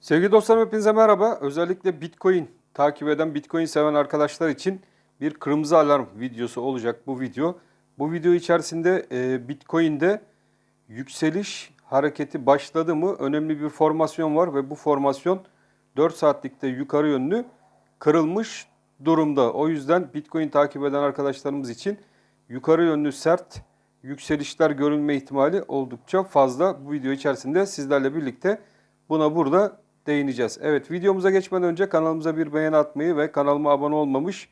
Sevgili dostlarım hepinize merhaba. Özellikle Bitcoin takip eden, Bitcoin seven arkadaşlar için bir kırmızı alarm videosu olacak bu video. Bu video içerisinde e, Bitcoin'de yükseliş hareketi başladı mı önemli bir formasyon var ve bu formasyon 4 saatlikte yukarı yönlü kırılmış durumda. O yüzden Bitcoin takip eden arkadaşlarımız için yukarı yönlü sert yükselişler görülme ihtimali oldukça fazla. Bu video içerisinde sizlerle birlikte buna burada değineceğiz. Evet videomuza geçmeden önce kanalımıza bir beğeni atmayı ve kanalıma abone olmamış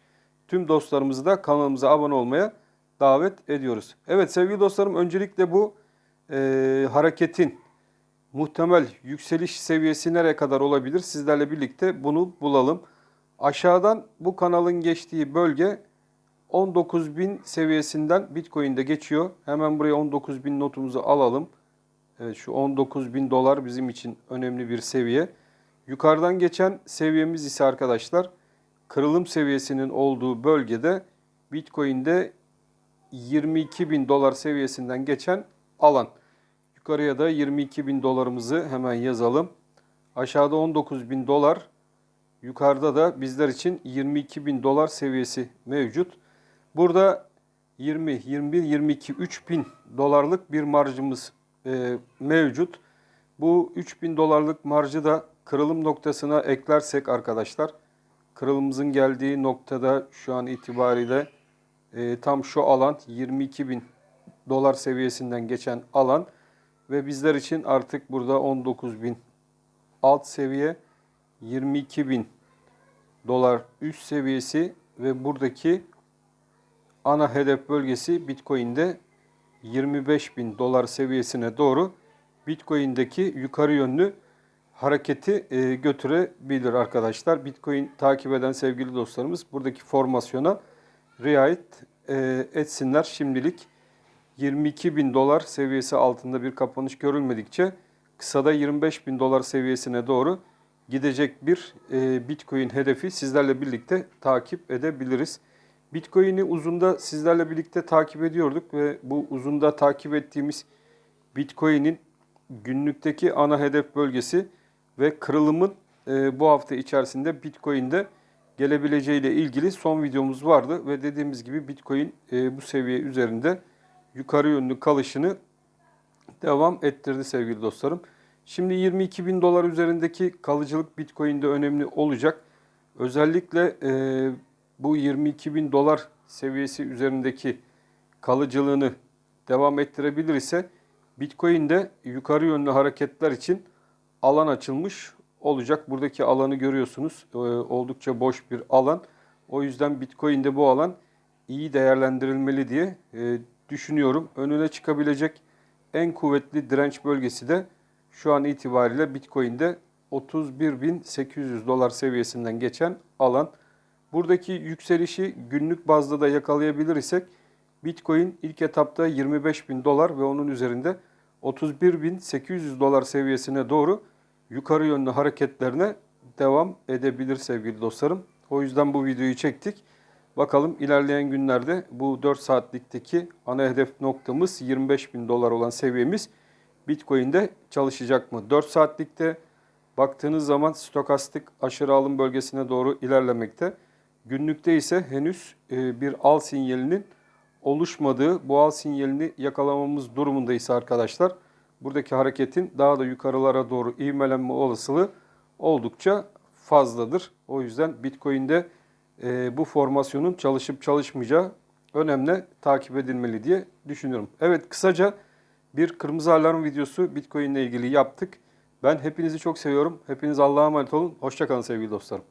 tüm dostlarımızı da kanalımıza abone olmaya davet ediyoruz. Evet sevgili dostlarım öncelikle bu e, hareketin muhtemel yükseliş seviyesi nereye kadar olabilir? Sizlerle birlikte bunu bulalım. Aşağıdan bu kanalın geçtiği bölge 19.000 seviyesinden Bitcoin'de geçiyor. Hemen buraya 19.000 notumuzu alalım. Evet şu 19.000 dolar bizim için önemli bir seviye. Yukarıdan geçen seviyemiz ise arkadaşlar kırılım seviyesinin olduğu bölgede Bitcoin'de 22.000 dolar seviyesinden geçen alan. Yukarıya da 22.000 dolarımızı hemen yazalım. Aşağıda 19.000 dolar, yukarıda da bizler için 22.000 dolar seviyesi mevcut. Burada 20, 21, 22, 3000 dolarlık bir marjımız e, mevcut. Bu 3000 dolarlık marjı da kırılım noktasına eklersek arkadaşlar, kırılımımızın geldiği noktada şu an itibariyle e, tam şu alan 22.000 dolar seviyesinden geçen alan ve bizler için artık burada 19.000 alt seviye 22.000 dolar üst seviyesi ve buradaki ana hedef bölgesi Bitcoin'de 25 bin dolar seviyesine doğru Bitcoin'deki yukarı yönlü hareketi e, götürebilir arkadaşlar. Bitcoin takip eden sevgili dostlarımız buradaki formasyona riayet e, etsinler. Şimdilik 22 bin dolar seviyesi altında bir kapanış görülmedikçe kısada 25 bin dolar seviyesine doğru gidecek bir e, Bitcoin hedefi sizlerle birlikte takip edebiliriz. Bitcoin'i uzunda sizlerle birlikte takip ediyorduk ve bu uzunda takip ettiğimiz Bitcoin'in günlükteki ana hedef bölgesi ve kırılımın e, bu hafta içerisinde Bitcoin'de gelebileceğiyle ilgili son videomuz vardı ve dediğimiz gibi Bitcoin e, bu seviye üzerinde yukarı yönlü kalışını devam ettirdi sevgili dostlarım. Şimdi 22 bin dolar üzerindeki kalıcılık Bitcoin'de önemli olacak. Özellikle e, bu 22 bin dolar seviyesi üzerindeki kalıcılığını devam ettirebilir ise Bitcoin'de yukarı yönlü hareketler için alan açılmış olacak. Buradaki alanı görüyorsunuz. E, oldukça boş bir alan. O yüzden Bitcoin'de bu alan iyi değerlendirilmeli diye e, düşünüyorum. Önüne çıkabilecek en kuvvetli direnç bölgesi de şu an itibariyle Bitcoin'de 31.800 dolar seviyesinden geçen alan. Buradaki yükselişi günlük bazda da yakalayabilir isek Bitcoin ilk etapta 25.000 dolar ve onun üzerinde 31.800 dolar seviyesine doğru yukarı yönlü hareketlerine devam edebilir sevgili dostlarım. O yüzden bu videoyu çektik. Bakalım ilerleyen günlerde bu 4 saatlikteki ana hedef noktamız 25.000 dolar olan seviyemiz Bitcoin'de çalışacak mı? 4 saatlikte baktığınız zaman stokastik aşırı alım bölgesine doğru ilerlemekte. Günlükte ise henüz e, bir al sinyalinin oluşmadığı, bu al sinyalini yakalamamız durumundaysa arkadaşlar buradaki hareketin daha da yukarılara doğru ivmelenme olasılığı oldukça fazladır. O yüzden Bitcoin'de e, bu formasyonun çalışıp çalışmayacağı önemli takip edilmeli diye düşünüyorum. Evet kısaca bir kırmızı alarm videosu Bitcoin ile ilgili yaptık. Ben hepinizi çok seviyorum. Hepiniz Allah'a emanet olun. Hoşçakalın sevgili dostlarım.